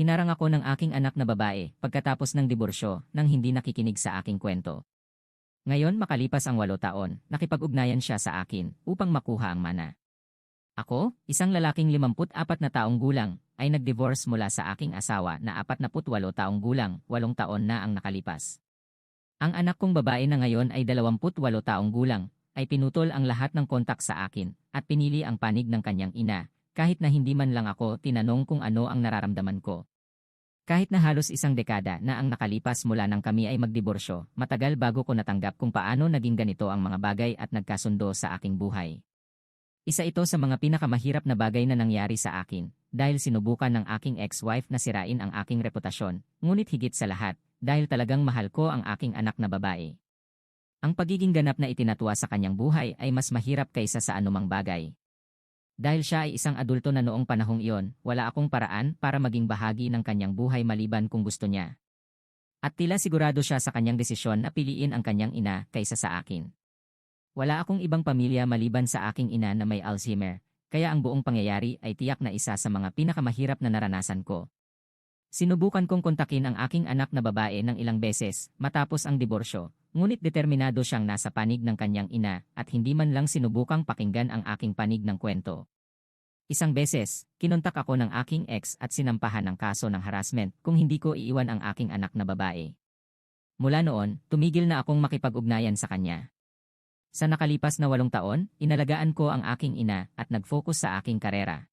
Hinarang ako ng aking anak na babae pagkatapos ng diborsyo nang hindi nakikinig sa aking kwento. Ngayon makalipas ang walo taon, nakipag-ugnayan siya sa akin upang makuha ang mana. Ako, isang lalaking 54 na taong gulang, ay nag-divorce mula sa aking asawa na 48 taong gulang, 8 taon na ang nakalipas. Ang anak kong babae na ngayon ay 28 taong gulang, ay pinutol ang lahat ng kontak sa akin at pinili ang panig ng kanyang ina, kahit na hindi man lang ako tinanong kung ano ang nararamdaman ko. Kahit na halos isang dekada na ang nakalipas mula nang kami ay magdiborsyo, matagal bago ko natanggap kung paano naging ganito ang mga bagay at nagkasundo sa aking buhay. Isa ito sa mga pinakamahirap na bagay na nangyari sa akin, dahil sinubukan ng aking ex-wife na sirain ang aking reputasyon, ngunit higit sa lahat, dahil talagang mahal ko ang aking anak na babae. Ang pagiging ganap na itinatwa sa kanyang buhay ay mas mahirap kaysa sa anumang bagay. Dahil siya ay isang adulto na noong panahong iyon, wala akong paraan para maging bahagi ng kanyang buhay maliban kung gusto niya. At tila sigurado siya sa kanyang desisyon na piliin ang kanyang ina kaysa sa akin. Wala akong ibang pamilya maliban sa aking ina na may Alzheimer, kaya ang buong pangyayari ay tiyak na isa sa mga pinakamahirap na naranasan ko. Sinubukan kong kontakin ang aking anak na babae ng ilang beses matapos ang diborsyo, ngunit determinado siyang nasa panig ng kanyang ina at hindi man lang sinubukang pakinggan ang aking panig ng kwento. Isang beses, kinontak ako ng aking ex at sinampahan ng kaso ng harassment kung hindi ko iiwan ang aking anak na babae. Mula noon, tumigil na akong makipag-ugnayan sa kanya. Sa nakalipas na walong taon, inalagaan ko ang aking ina at nag-focus sa aking karera.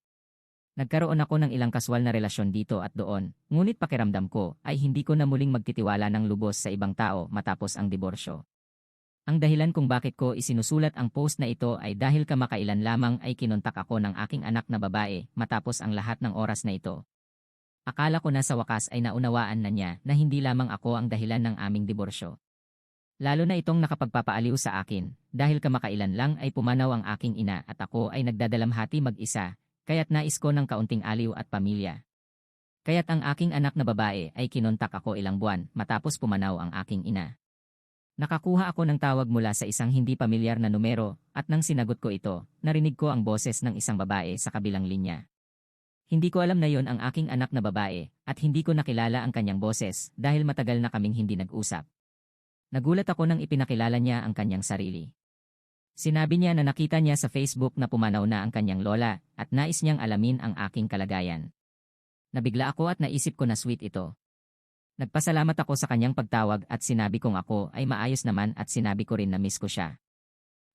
Nagkaroon ako ng ilang kaswal na relasyon dito at doon, ngunit pakiramdam ko ay hindi ko na muling magtitiwala ng lubos sa ibang tao matapos ang diborsyo. Ang dahilan kung bakit ko isinusulat ang post na ito ay dahil kamakailan lamang ay kinontak ako ng aking anak na babae matapos ang lahat ng oras na ito. Akala ko na sa wakas ay naunawaan na niya na hindi lamang ako ang dahilan ng aming diborsyo. Lalo na itong nakapagpapaaliw sa akin, dahil kamakailan lang ay pumanaw ang aking ina at ako ay nagdadalamhati mag-isa, kaya't nais ko ng kaunting aliw at pamilya. Kaya't ang aking anak na babae ay kinontak ako ilang buwan matapos pumanaw ang aking ina. Nakakuha ako ng tawag mula sa isang hindi pamilyar na numero at nang sinagot ko ito, narinig ko ang boses ng isang babae sa kabilang linya. Hindi ko alam na yon ang aking anak na babae at hindi ko nakilala ang kanyang boses dahil matagal na kaming hindi nag-usap. Nagulat ako nang ipinakilala niya ang kanyang sarili. Sinabi niya na nakita niya sa Facebook na pumanaw na ang kanyang lola at nais niyang alamin ang aking kalagayan. Nabigla ako at naisip ko na sweet ito. Nagpasalamat ako sa kanyang pagtawag at sinabi kong ako ay maayos naman at sinabi ko rin na miss ko siya.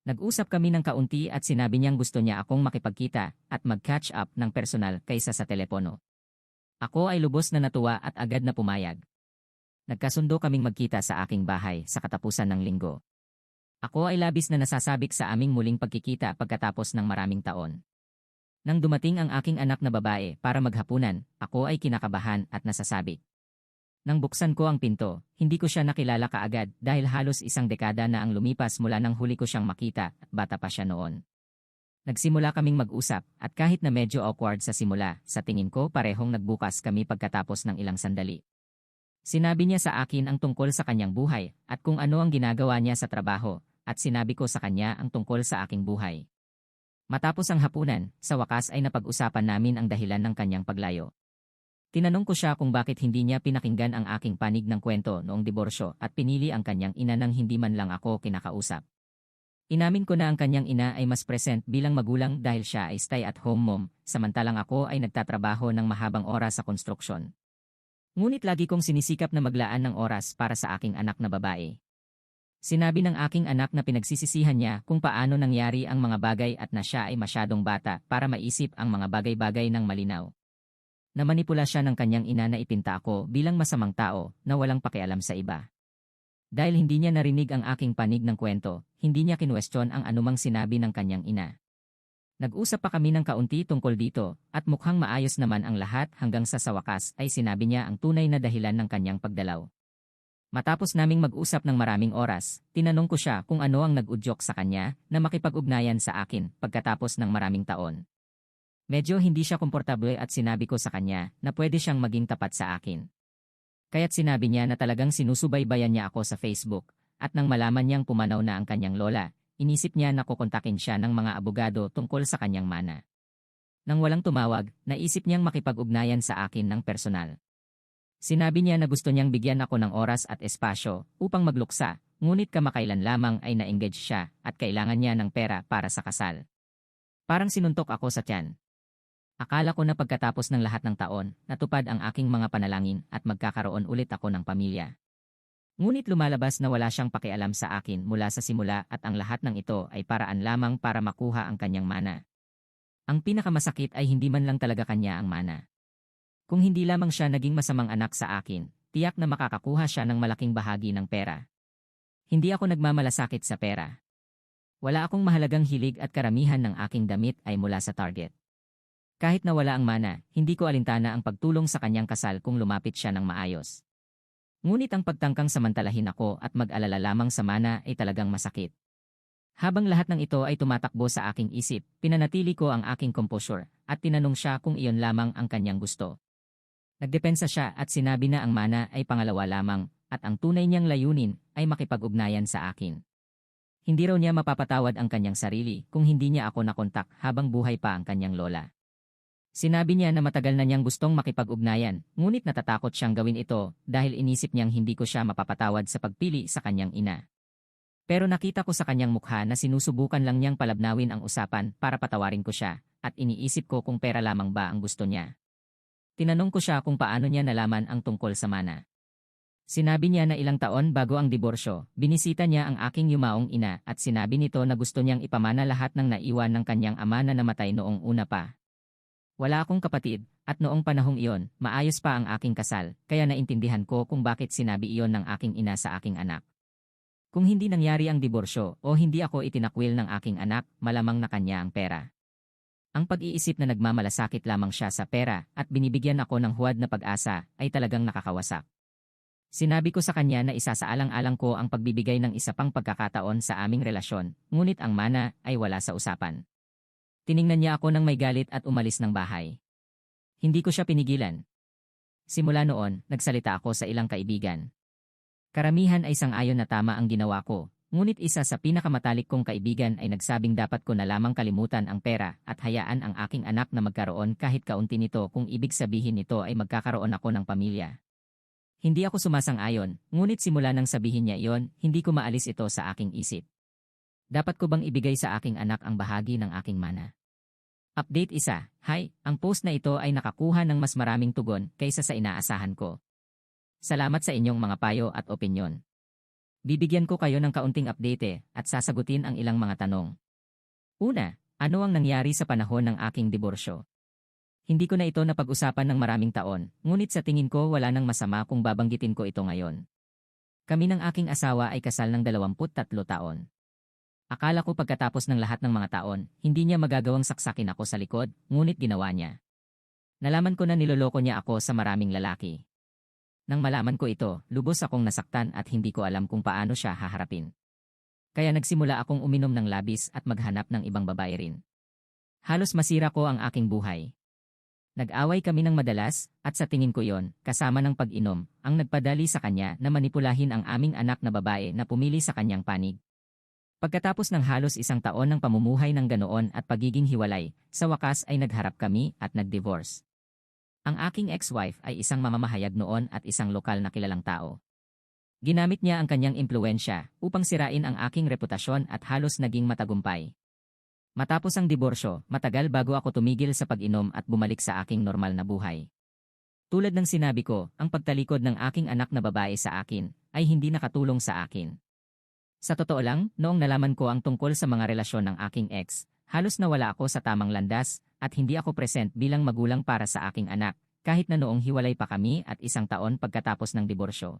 Nag-usap kami ng kaunti at sinabi niyang gusto niya akong makipagkita at mag-catch up ng personal kaysa sa telepono. Ako ay lubos na natuwa at agad na pumayag. Nagkasundo kaming magkita sa aking bahay sa katapusan ng linggo. Ako ay labis na nasasabik sa aming muling pagkikita pagkatapos ng maraming taon. Nang dumating ang aking anak na babae para maghapunan, ako ay kinakabahan at nasasabik. Nang buksan ko ang pinto, hindi ko siya nakilala kaagad dahil halos isang dekada na ang lumipas mula nang huli ko siyang makita at bata pa siya noon. Nagsimula kaming mag-usap at kahit na medyo awkward sa simula, sa tingin ko parehong nagbukas kami pagkatapos ng ilang sandali. Sinabi niya sa akin ang tungkol sa kanyang buhay at kung ano ang ginagawa niya sa trabaho at sinabi ko sa kanya ang tungkol sa aking buhay. Matapos ang hapunan, sa wakas ay napag-usapan namin ang dahilan ng kanyang paglayo. Tinanong ko siya kung bakit hindi niya pinakinggan ang aking panig ng kwento noong diborsyo at pinili ang kanyang ina nang hindi man lang ako kinakausap. Inamin ko na ang kanyang ina ay mas present bilang magulang dahil siya ay stay-at-home mom, samantalang ako ay nagtatrabaho ng mahabang oras sa konstruksyon. Ngunit lagi kong sinisikap na maglaan ng oras para sa aking anak na babae. Sinabi ng aking anak na pinagsisisihan niya kung paano nangyari ang mga bagay at na siya ay masyadong bata para maisip ang mga bagay-bagay ng malinaw. Namanipula siya ng kanyang ina na ipinta ako bilang masamang tao na walang pakialam sa iba. Dahil hindi niya narinig ang aking panig ng kwento, hindi niya kinwestiyon ang anumang sinabi ng kanyang ina. Nag-usap pa kami ng kaunti tungkol dito, at mukhang maayos naman ang lahat hanggang sa sa wakas ay sinabi niya ang tunay na dahilan ng kanyang pagdalaw. Matapos naming mag-usap ng maraming oras, tinanong ko siya kung ano ang nag-udyok sa kanya na makipag-ugnayan sa akin pagkatapos ng maraming taon. Medyo hindi siya komportable at sinabi ko sa kanya na pwede siyang maging tapat sa akin. Kaya't sinabi niya na talagang sinusubaybayan niya ako sa Facebook, at nang malaman niyang pumanaw na ang kanyang lola, inisip niya na kukontakin siya ng mga abogado tungkol sa kanyang mana. Nang walang tumawag, naisip niyang makipag-ugnayan sa akin ng personal. Sinabi niya na gusto niyang bigyan ako ng oras at espasyo upang magluksa, ngunit kamakailan lamang ay na-engage siya at kailangan niya ng pera para sa kasal. Parang sinuntok ako sa tiyan. Akala ko na pagkatapos ng lahat ng taon, natupad ang aking mga panalangin at magkakaroon ulit ako ng pamilya. Ngunit lumalabas na wala siyang pakialam sa akin mula sa simula at ang lahat ng ito ay paraan lamang para makuha ang kanyang mana. Ang pinakamasakit ay hindi man lang talaga kanya ang mana. Kung hindi lamang siya naging masamang anak sa akin, tiyak na makakakuha siya ng malaking bahagi ng pera. Hindi ako nagmamalasakit sa pera. Wala akong mahalagang hilig at karamihan ng aking damit ay mula sa Target. Kahit na wala ang mana, hindi ko alintana ang pagtulong sa kanyang kasal kung lumapit siya ng maayos. Ngunit ang pagtangkang samantalahin ako at mag-alala lamang sa mana ay talagang masakit. Habang lahat ng ito ay tumatakbo sa aking isip, pinanatili ko ang aking composure at tinanong siya kung iyon lamang ang kanyang gusto. Nagdepensa siya at sinabi na ang mana ay pangalawa lamang at ang tunay niyang layunin ay makipag-ugnayan sa akin. Hindi raw niya mapapatawad ang kanyang sarili kung hindi niya ako nakontak habang buhay pa ang kanyang lola. Sinabi niya na matagal na niyang gustong makipag-ugnayan, ngunit natatakot siyang gawin ito dahil inisip niyang hindi ko siya mapapatawad sa pagpili sa kanyang ina. Pero nakita ko sa kanyang mukha na sinusubukan lang niyang palabnawin ang usapan para patawarin ko siya, at iniisip ko kung pera lamang ba ang gusto niya. Tinanong ko siya kung paano niya nalaman ang tungkol sa mana. Sinabi niya na ilang taon bago ang diborsyo, binisita niya ang aking yumaong ina at sinabi nito na gusto niyang ipamana lahat ng naiwan ng kanyang ama na namatay noong una pa. Wala akong kapatid, at noong panahong iyon, maayos pa ang aking kasal, kaya naintindihan ko kung bakit sinabi iyon ng aking ina sa aking anak. Kung hindi nangyari ang diborsyo o hindi ako itinakwil ng aking anak, malamang na kanya ang pera. Ang pag-iisip na nagmamalasakit lamang siya sa pera at binibigyan ako ng huwad na pag-asa ay talagang nakakawasak. Sinabi ko sa kanya na isasaalang-alang ko ang pagbibigay ng isa pang pagkakataon sa aming relasyon, ngunit ang mana ay wala sa usapan. Tiningnan niya ako ng may galit at umalis ng bahay. Hindi ko siya pinigilan. Simula noon, nagsalita ako sa ilang kaibigan. Karamihan ay sang-ayon na tama ang ginawa ko, ngunit isa sa pinakamatalik kong kaibigan ay nagsabing dapat ko na lamang kalimutan ang pera at hayaan ang aking anak na magkaroon kahit kaunti nito kung ibig sabihin nito ay magkakaroon ako ng pamilya. Hindi ako sumasang-ayon, ngunit simula nang sabihin niya iyon, hindi ko maalis ito sa aking isip. Dapat ko bang ibigay sa aking anak ang bahagi ng aking mana? Update isa, Hi, ang post na ito ay nakakuha ng mas maraming tugon kaysa sa inaasahan ko. Salamat sa inyong mga payo at opinyon. Bibigyan ko kayo ng kaunting update eh, at sasagutin ang ilang mga tanong. Una, ano ang nangyari sa panahon ng aking diborsyo? Hindi ko na ito napag-usapan ng maraming taon, ngunit sa tingin ko wala nang masama kung babanggitin ko ito ngayon. Kami ng aking asawa ay kasal ng 23 taon. Akala ko pagkatapos ng lahat ng mga taon, hindi niya magagawang saksakin ako sa likod, ngunit ginawa niya. Nalaman ko na niloloko niya ako sa maraming lalaki. Nang malaman ko ito, lubos akong nasaktan at hindi ko alam kung paano siya haharapin. Kaya nagsimula akong uminom ng labis at maghanap ng ibang babae rin. Halos masira ko ang aking buhay. Nag-away kami ng madalas, at sa tingin ko yon, kasama ng pag-inom, ang nagpadali sa kanya na manipulahin ang aming anak na babae na pumili sa kanyang panig. Pagkatapos ng halos isang taon ng pamumuhay ng ganoon at pagiging hiwalay, sa wakas ay nagharap kami at nag-divorce. Ang aking ex-wife ay isang mamamahayag noon at isang lokal na kilalang tao. Ginamit niya ang kanyang impluensya upang sirain ang aking reputasyon at halos naging matagumpay. Matapos ang diborsyo, matagal bago ako tumigil sa pag-inom at bumalik sa aking normal na buhay. Tulad ng sinabi ko, ang pagtalikod ng aking anak na babae sa akin ay hindi nakatulong sa akin. Sa totoo lang, noong nalaman ko ang tungkol sa mga relasyon ng aking ex, halos nawala ako sa tamang landas at hindi ako present bilang magulang para sa aking anak, kahit na noong hiwalay pa kami at isang taon pagkatapos ng diborsyo.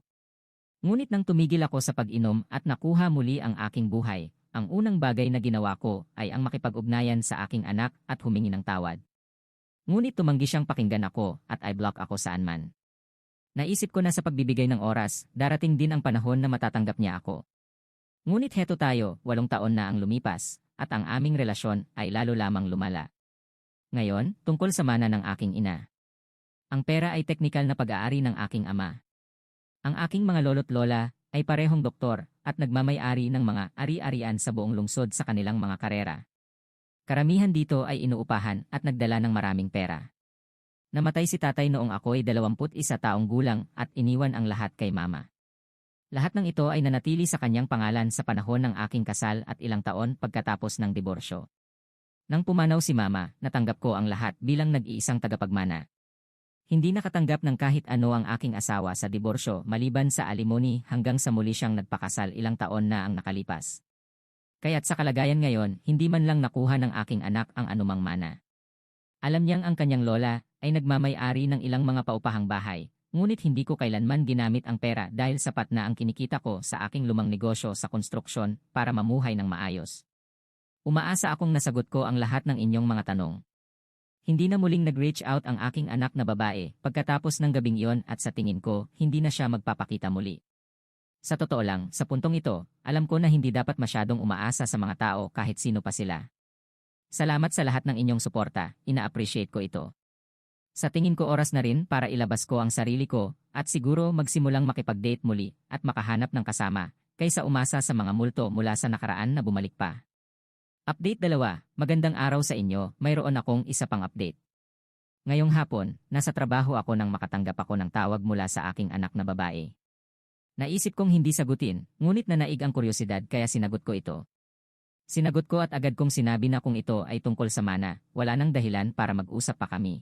Ngunit nang tumigil ako sa pag-inom at nakuha muli ang aking buhay, ang unang bagay na ginawa ko ay ang makipag-ugnayan sa aking anak at humingi ng tawad. Ngunit tumanggi siyang pakinggan ako at I-block ako saan man. Naisip ko na sa pagbibigay ng oras, darating din ang panahon na matatanggap niya ako. Ngunit heto tayo, walong taon na ang lumipas, at ang aming relasyon ay lalo lamang lumala. Ngayon, tungkol sa mana ng aking ina. Ang pera ay teknikal na pag-aari ng aking ama. Ang aking mga lolo't lola ay parehong doktor at nagmamay-ari ng mga ari-arian sa buong lungsod sa kanilang mga karera. Karamihan dito ay inuupahan at nagdala ng maraming pera. Namatay si tatay noong ako'y 21 taong gulang at iniwan ang lahat kay mama. Lahat ng ito ay nanatili sa kanyang pangalan sa panahon ng aking kasal at ilang taon pagkatapos ng diborsyo. Nang pumanaw si mama, natanggap ko ang lahat bilang nag-iisang tagapagmana. Hindi nakatanggap ng kahit ano ang aking asawa sa diborsyo maliban sa alimony hanggang sa muli siyang nagpakasal ilang taon na ang nakalipas. Kaya't sa kalagayan ngayon, hindi man lang nakuha ng aking anak ang anumang mana. Alam niyang ang kanyang lola ay nagmamay-ari ng ilang mga paupahang bahay, ngunit hindi ko kailanman ginamit ang pera dahil sapat na ang kinikita ko sa aking lumang negosyo sa konstruksyon para mamuhay ng maayos. Umaasa akong nasagot ko ang lahat ng inyong mga tanong. Hindi na muling nag-reach out ang aking anak na babae pagkatapos ng gabing iyon at sa tingin ko, hindi na siya magpapakita muli. Sa totoo lang, sa puntong ito, alam ko na hindi dapat masyadong umaasa sa mga tao kahit sino pa sila. Salamat sa lahat ng inyong suporta, ina-appreciate ko ito. Sa tingin ko oras na rin para ilabas ko ang sarili ko at siguro magsimulang makipag-date muli at makahanap ng kasama kaysa umasa sa mga multo mula sa nakaraan na bumalik pa. Update dalawa, magandang araw sa inyo, mayroon akong isa pang update. Ngayong hapon, nasa trabaho ako nang makatanggap ako ng tawag mula sa aking anak na babae. Naisip kong hindi sagutin, ngunit nanaig ang kuryosidad kaya sinagot ko ito. Sinagot ko at agad kong sinabi na kung ito ay tungkol sa mana, wala nang dahilan para mag-usap pa kami.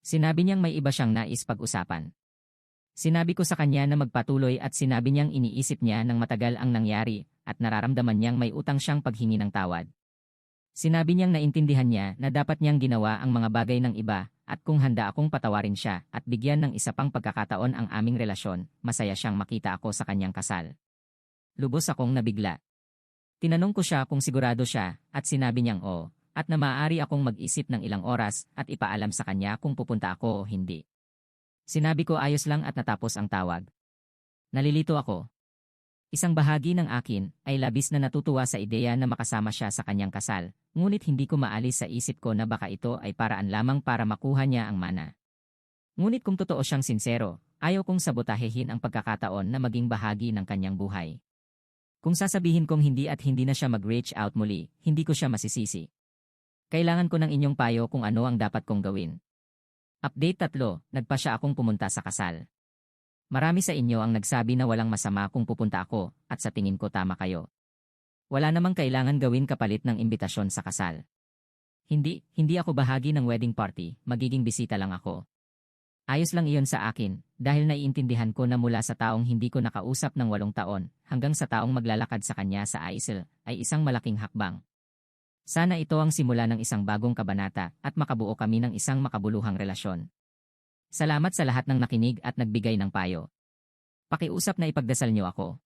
Sinabi niyang may iba siyang nais pag-usapan. Sinabi ko sa kanya na magpatuloy at sinabi niyang iniisip niya ng matagal ang nangyari at nararamdaman niyang may utang siyang paghingi ng tawad. Sinabi niyang naintindihan niya na dapat niyang ginawa ang mga bagay ng iba at kung handa akong patawarin siya at bigyan ng isa pang pagkakataon ang aming relasyon, masaya siyang makita ako sa kanyang kasal. Lubos akong nabigla. Tinanong ko siya kung sigurado siya at sinabi niyang oo, at na maaari akong mag-isip ng ilang oras at ipaalam sa kanya kung pupunta ako o hindi. Sinabi ko ayos lang at natapos ang tawag. Nalilito ako. Isang bahagi ng akin ay labis na natutuwa sa ideya na makasama siya sa kanyang kasal, ngunit hindi ko maalis sa isip ko na baka ito ay paraan lamang para makuha niya ang mana. Ngunit kung totoo siyang sinsero, ayaw kong sabotahehin ang pagkakataon na maging bahagi ng kanyang buhay. Kung sasabihin kong hindi at hindi na siya mag-reach out muli, hindi ko siya masisisi. Kailangan ko ng inyong payo kung ano ang dapat kong gawin. Update 3, nagpa siya akong pumunta sa kasal. Marami sa inyo ang nagsabi na walang masama kung pupunta ako at sa tingin ko tama kayo. Wala namang kailangan gawin kapalit ng imbitasyon sa kasal. Hindi, hindi ako bahagi ng wedding party, magiging bisita lang ako. Ayos lang iyon sa akin, dahil naiintindihan ko na mula sa taong hindi ko nakausap ng walong taon, hanggang sa taong maglalakad sa kanya sa Aisel, ay isang malaking hakbang. Sana ito ang simula ng isang bagong kabanata at makabuo kami ng isang makabuluhang relasyon. Salamat sa lahat ng nakinig at nagbigay ng payo. Pakiusap na ipagdasal niyo ako.